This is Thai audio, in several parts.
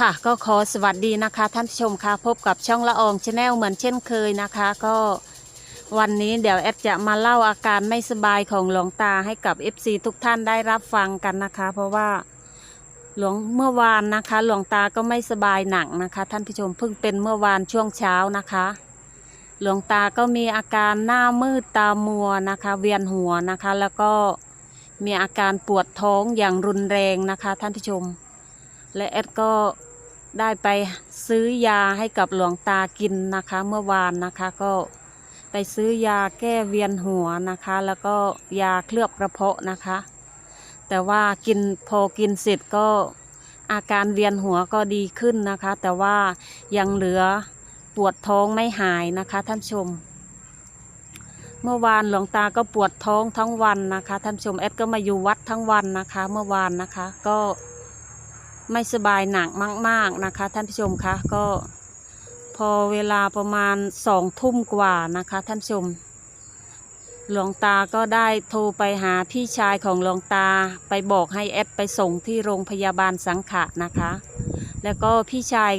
ค่ะก็ขอสวัสดีนะคะท่านผู้ชมค่ะพบกับช่องละอองชาแนลเหมือนเช่นเคยนะคะ ก็วันนี้เดี๋ยวแอดจะมาเล่าอาการไม่สบายของหลวงตาให้กับ FC ทุกท่านได้รับฟังกันนะคะ เพราะว่าหลวงเมื่อวานนะคะ หลวงตาก็ไม่สบายหนักนะคะ ท่านผู้ชมเพิ่งเป็นเมื่อวานช่วงเช้านะคะ หลวงตาก็มีอาการหน้ามืดตามัวนะคะ เวียนหัวนะคะ แล้วก็มีอาการปวดท้องอย่างรุนแรงนะคะ ท่านผู้ชม และแอดก็ได้ไปซื้อยาให้กับหลวงตากินนะคะ เมื่อวานนะคะก็ไปซื้อยาแก้เวียนหัวนะคะ แล้วก็ยาเคลือบกระเพาะนะคะ แต่ว่ากินพอกินเสร็จก็อาการเวียนหัวก็ดีขึ้นนะคะ แต่ว่ายังเหลือปวดท้องไม่หายนะคะท่านชม เมื่อวานหลวงตาก็ปวดท้องทั้งวันนะคะท่านชมแอดก็มาอยู่วัดทั้งวันนะคะ เมื่อวานนะคะก็ ไม่สบายหนักมาก ๆนะคะ ท่านผู้ชมคะก็พอเวลาประมาณสองทุ่มกว่านะคะ ท่านผู้ชม หลวงตาก็ได้โทรไปหาพี่ชายของหลวงตาไปบอกให้แอดไปส่งที่โรงพยาบาลสังขะนะคะ แล้วก็พี่ชาย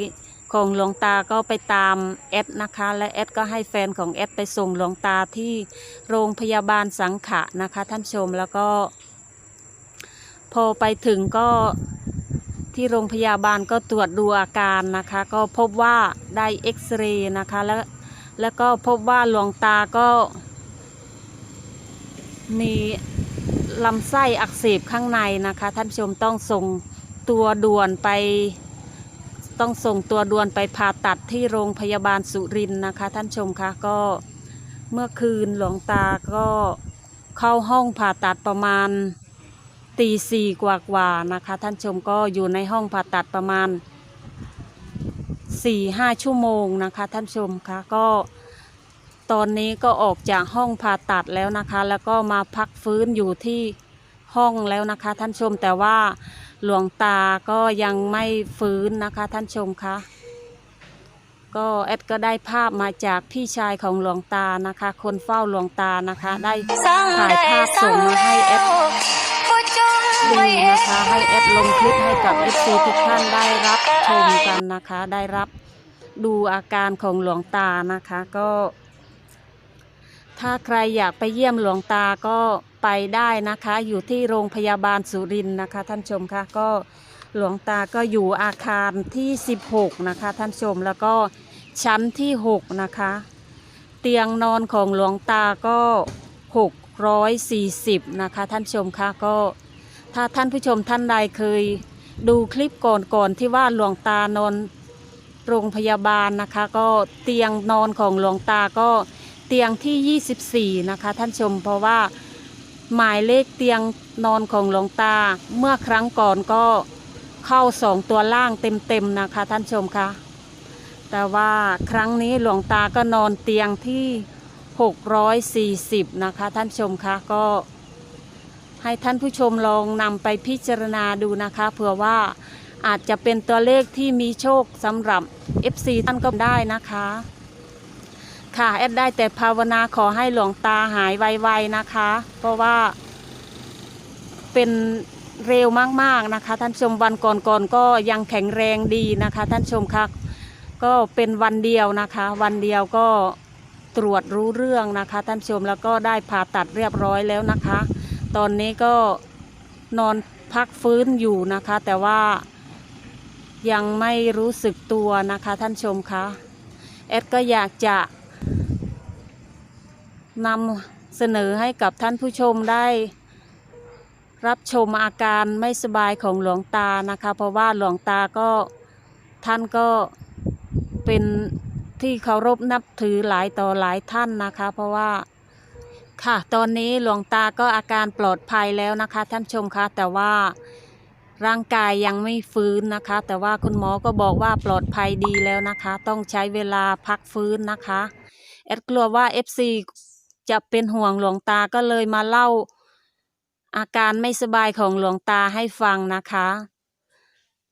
ของหลวงตาก็ไปตามแอดนะคะ และแอดก็ให้แฟนของแอดไปส่งหลวงตาที่โรงพยาบาลสังขะนะคะ ท่านผู้ชมแล้วก็ พอไปถึงก็ ที่โรงพยาบาลก็ตรวจดูอาการนะคะ ก็พบว่าได้เอ็กซเรย์นะคะแล้วแล้วก็พบว่าหลวงตาก็มีลำไส้อักเสบข้างในนะคะ ท่านผู้ชมต้องส่งตัวด่วนไป ต้องส่งตัวด่วนไปผ่าตัดที่โรงพยาบาลสุรินทร์นะคะ ท่านชมคะก็เมื่อคืนหลวงตาก็เข้าห้องผ่าตัดประมาณ ตีสี่กว่าๆนะคะ ท่านชมก็อยู่ในห้องผ่าตัดประมาณสี่ห้าชั่วโมงนะคะ ท่านชมคะก็ตอนนี้ก็ออกจากห้องผ่าตัดแล้วนะคะ แล้วก็มาพักฟื้นอยู่ที่ห้องแล้วนะคะ ท่านชมแต่ว่าหลวงตาก็ยังไม่ฟื้นนะคะ ท่านชมคะก็แอดก็ได้ภาพมาจากพี่ชายของหลวงตานะคะ คนเฝ้าหลวงตานะคะ ได้ถ่ายภาพส่งมาให้แอด ดูนะคะ ให้แอดลงคลิปให้กับเอฟซีทุกท่านได้รับชมกันนะคะ ได้รับดูอาการของหลวงตานะคะก็ ถ้าใครอยากไปเยี่ยมหลวงตาก็ไปได้นะคะ อยู่ที่โรงพยาบาลสุรินทร์นะคะ ท่านชมคะก็หลวงตาก็อยู่อาคารที่ 16 นะคะ ท่านชมแล้วก็ชั้นที่ 6 นะคะ เตียงนอนของหลวงตาก็ 640 นะคะ ท่านชมคะก็ ถ้าท่านผู้ชมท่านใดเคยดูคลิปก่อนๆที่ว่าหลวงตานอนโรงพยาบาลนะคะ ก็เตียงนอนของหลวงตาก็เตียงที่ 24 นะคะ ท่านชมเพราะว่าหมายเลขเตียงนอนของหลวงตาเมื่อครั้งก่อนก็เข้าสองตัวล่างเต็มๆนะคะ ท่านชมคะแต่ว่าครั้งนี้หลวงตาก็นอนเตียงที่ 640 นะคะ ท่านชมคะก็ ให้ท่านผู้ชมลองนำไปพิจารณาดูนะคะเผื่อว่าอาจจะเป็นตัวเลขที่มีโชคสำหรับ FC ท่านก็ได้นะคะ ค่ะแอดได้แต่ภาวนาขอให้หลวงตาหายไวๆนะคะ เพราะว่าเป็นเร็วมากๆนะคะ ท่านชมวันก่อนๆก็ยังแข็งแรงดีนะคะ ท่านชมคะก็เป็นวันเดียวนะคะ วันเดียวก็ตรวจรู้เรื่องนะคะ ท่านชมแล้วก็ได้ผ่าตัดเรียบร้อยแล้วนะคะ ตอนนี้ก็นอนพักฟื้นอยู่นะคะ แต่ว่ายังไม่รู้สึกตัวนะคะท่านชมคะแอดก็อยากจะนำเสนอให้กับท่านผู้ชมได้ รับชมอาการไม่สบายของหลวงตานะคะ เพราะว่าหลวงตาก็ท่านก็เป็นที่เคารพนับถือหลายต่อหลายท่านนะคะ เพราะว่า ค่ะตอนนี้หลวงตาก็อาการปลอดภัยแล้วนะคะ ท่านชมคะแต่ว่าร่างกายยังไม่ฟื้นนะคะ แต่ว่าคุณหมอก็บอกว่าปลอดภัยดีแล้วนะคะ ต้องใช้เวลาพักฟื้นนะคะแอดกลัวว่า FC จะเป็นห่วงหลวงตาก็เลยมาเล่า อาการไม่สบายของหลวงตาให้ฟังนะคะ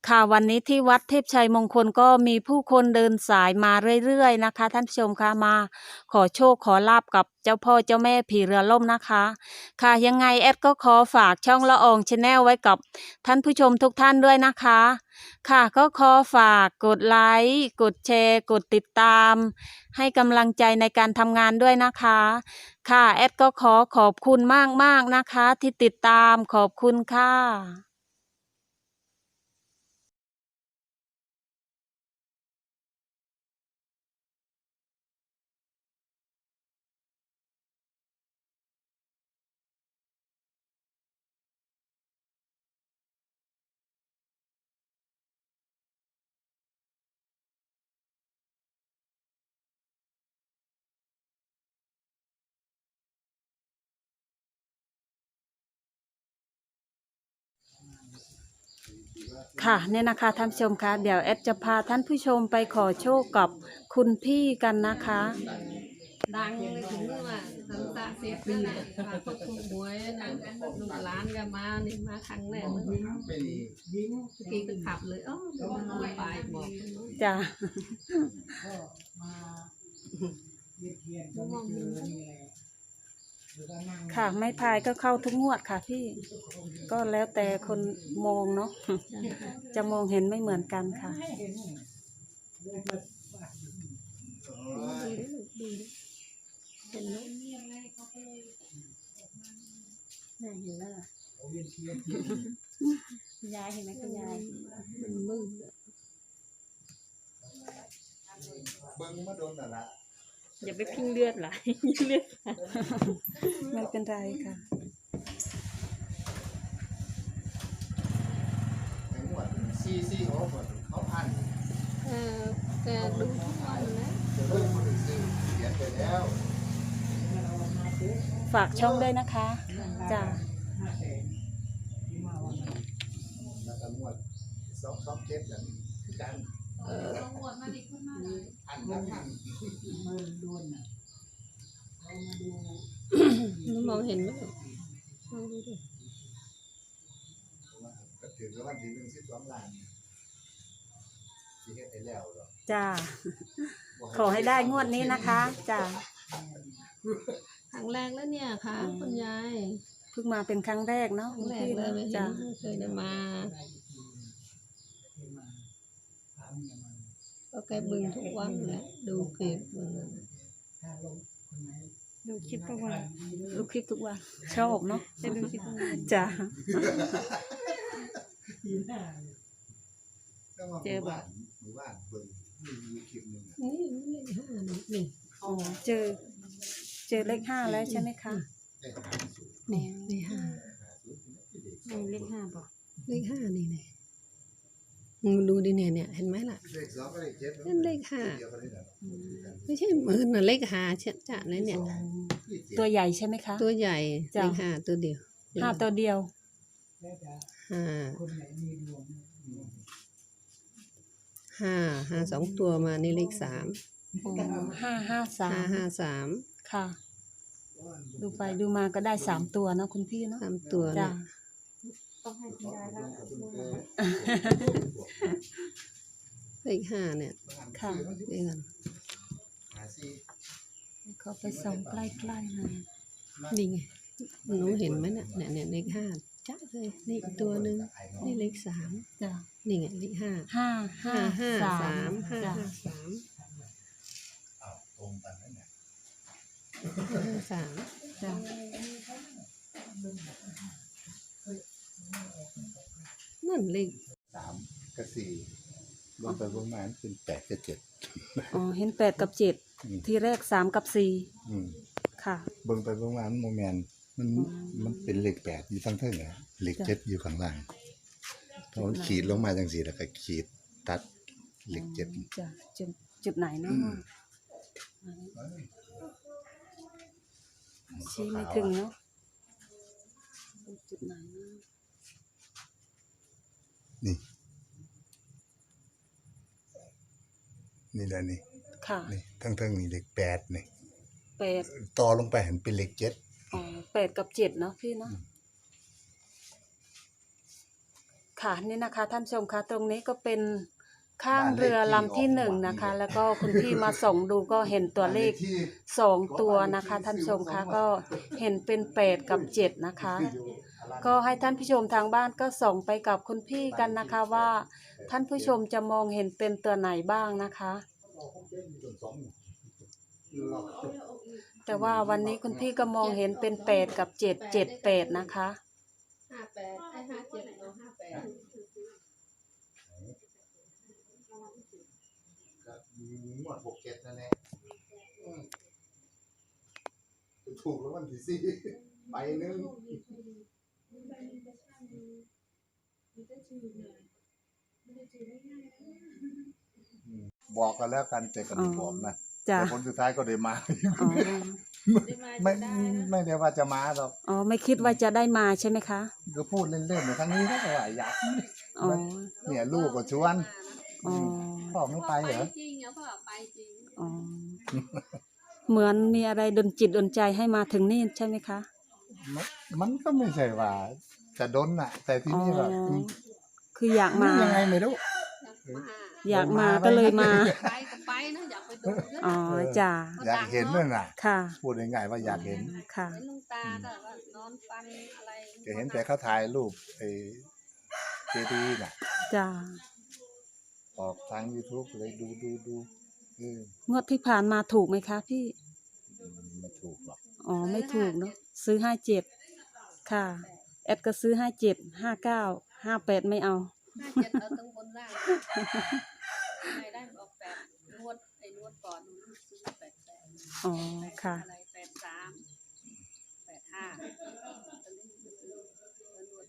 ค่ะวันนี้ที่วัดเทพชัยมงคลก็มีผู้คนเดินสายมาเรื่อยๆนะคะ ท่านผู้ชมคะมาขอโชคขอลาบกับเจ้าพ่อเจ้าแม่ผีเรือล่มนะคะ ค่ะยังไงแอดก็ขอฝากช่องละอองชาแนลไว้กับท่านผู้ชมทุกท่านด้วยนะคะ ค่ะก็ขอฝากกดไลค์กดแชร์ กดติดตาม ให้กำลังใจในการทำงานด้วยนะคะ ค่ะแอดก็ขอขอบคุณมากๆนะคะ ที่ติดตามขอบคุณค่ะ ค่ะเนี่ยนะคะท่านผู้ชมคะเดี๋ยวแอดจะพาท่านผู้ชมไปขอโชคกับคุณพี่กันนะคะ ดังเลยถึงว่าทำตาเสียปีน่ะว่าเขาถูกหวยนะลูกหลานก็มานี่มาครั้งแรกเลยพี่ก็ขับเลยอ๋อมันไปบอกจ้ะมองดู ค่ะ ไม่พายก็เข้าทุกงวดค่ะพี่ ก็แล้วแต่คนมองเนาะ จะมองเห็นไม่เหมือนกันค่ะ เห็นไหมน่าเห็นแล้วล่ะคุณยายเห็นไหมคุณยาย อย่าไปพิงเลือดไหลเลือดไหลไม่เป็นไรค่ะไอ้หมดซีซีโอ้หมดเขาพันเออแต่ดูทุกวันนะจะเริ่มมาถึงซื้อเขียนไปแล้วฝากช่องด้วยนะคะจ้ะแล้วก็หมวดสองสองเจ็ดอย่างกันเอออันละพันมองเห็นไหมมองดูดิก็ถึงแล้ววันที่หนึ่งสิบสองล้านที่เฮ็ดไปแล้วหรอจ้ะขอให้ได้งวดนี้นะคะ จ้ะครั้งแรกแล้วเนี่ยค่ะคุณยายเพิ่งมาเป็นครั้งแรกเนาะครั้งแรกเลยไม่เห็นจ้ะไม่เคยได้มา ก็แกบึงทุกวันแหละดูคลิปมันน่ะดูคลิปทุกวันลูกคลิปทุกวันชอบเนาะจะดูคลิปทุกวันจ้ะก็มาหมู่บ้านหมู่บ้านเบิ่งมีมีคลิปหนึงอะนี่นี่เลขห้านี่นี่อ๋อเจอ เจอเลขห้าแล้วใช่ไหมคะได้หาสูตรนี่เลขห้าหาสูตรที่เด็กในเลขห้าบอกเลขห้านี่เนี่ย มึงดูดิเนี่ยเนี่ยเห็นไหมล่ะเลขสองก็เลขเจ็ดนั่นเลขห้าเดียวกันนี่แหละไม่ใช่หมือนน่ะเลขห้าเชจะเลยเนี่ยที่เจ็ดตัวใหญ่ใช่ไหมคะ ตัวใหญ่จ้ะเลขห้าตัวเดียวห้าตัวเดียวห้าห้าห้าสองตัวมานี่เลขสามอ๋อห้าห้าสาห้ามห้าสามค่ะ ดูไปดูมาก็ได้สามตัวเนาะคุณพี่เนาะสามตัวจ้ะเนี่ย ต้องให้คุณยายแล้วเลขห้าเนี่ยค่ะเลขกันหาซี่เขาไปส่องใกล้ๆหน่อยนี่ไงหนูเห็นไหมเนี่ยเนี่ยเนี่ยเลขห้าจ้าเลยนี่อีกตัวหนึ่งนี่เลขสามจ้ะนี่ไงเลขห้าห้าห้าห้าห้าสาสามมห้าจ้ะห้าสามอ้าวตรงกันนั่นแหละห้าห้าสามจ้ะ นั่นเลขสามกับสี่ลงไปประมาณเป็นแปดกับเจ็ดอ๋อเห็นแปดกับเจ็ดอืมทีแรกสามกับสี่อืมค่ะ เบิ่งไปประมาณโมเมนมันมันเป็นเลขแปดอยู่ทั้งเท่งอะเลขเจ็ดอยู่ข้างล่างพอมันขีดลงมาจังสี่แล้วก็ขีดตัดเลขเจ็ดจ้ะจุดจุดไหนเนาะชี้ไม่ถึงเนาะจุดไหนเนาะ นี่แหละนี่ค่ะนี่ทั้งเท่งนี่เลขแปดนี่แปดต่อลงไปเห็นเป็นเลขเจ็ดอ๋อแปดกับเจ็ดเนาะพี่เนาะค่ะนี่นะคะท่านผู้ชมคะตรงนี้ก็เป็นข้างเรือลำที่หนึ่งนะคะ แล้วก็คุณพี่มาส่องดูก็เห็นตัวเลขสองตัวนะคะ ท่านผู้ชมคะก็เห็นเป็นแปดกับเจ็ดนะคะ ก็ให้ท่านผู้ชมทางบ้านก็ส่องไปกับคุณพี่กันนะคะว่า ท่านผู้ชมจะมองเห็นเป็นตัวไหนบ้างนะคะ แต่ว่าวันนี้คุณพี่ก็มองเห็นเป็นแปดกับเจ็ดเจ็ดแปดนะคะห้าแปดไอ้ห้าเจ็ดเอาห้าแปดงวดหกเจ็ดนั่นแหละถูกแล้ววันที่สี่ใบหนึ่ง บอกกันแล้วกันแต่กันไม่บอกนะจ้ะแต่ผลสุดท้ายก็ได้มา อ๋อไม่ไม่ได้ว่าจะมาหรอกอ๋อไม่คิดว่าจะได้มาใช่ไหมคะก็พูดเล่นๆในครั้งนี้ก็ว่าอยากอ๋อเนี่ยลูกก็ชวน อ๋อพ่อไม่ไปเหรอ จริงเหรอพ่อไปจริงอ๋อเหมือนมีอะไรดนจิตดนใจให้มาถึงนี่ใช่ไหมคะ มันมันก็ไม่ใช่ว่า จะดนน่ะ แต่ที่อ๋อนี่แบบคืออยากมา ยังไงไม่รู้อยากมาอยากมาก็เลยมา ไปก็ไปนะอยากไปดูนะอ๋อจ้ะอยากเห็นด้วยน่ะ ค่ะ พูดง่ายๆว่าอยากเห็น ค่ะ เห็นลุงตาก็ว่านอนฟันอะไรจะเห็นแต่เขาถ่ายรูปไอ้เจดีย์น่ะ จ้ะออกทาง YouTube เลยดูดูดูเอองวดที่ผ่านมาถูกไหมคะพี่ ไม่ถูกหรอกอ๋อ ไม่ถูกเนาะ ซื้อห้าเจ็ดค่ะ แอดก็ซื้อห้าเจ็ดห้าเก้าห้าแปดไม่เอาห้าเจ็ดเอาตั้งบนล่างไม่ได้ออกแปดนวดไอ้นวดก่อนซื้อแปดแปดอ๋อค่ะ อะไรแปดสามแปดห้าตอนนี้ก็ซื้อแล้วนวด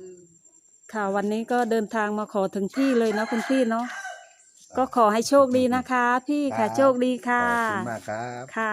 ลืม ค่ะวันนี้ก็เดินทางมาขอถึงที่เลยนะคุณพี่เนาะ ก็ขอให้โชคดีนะคะ พี่ค่ะ โชคดีขค่ะอบคุณมากครับ ค่ะ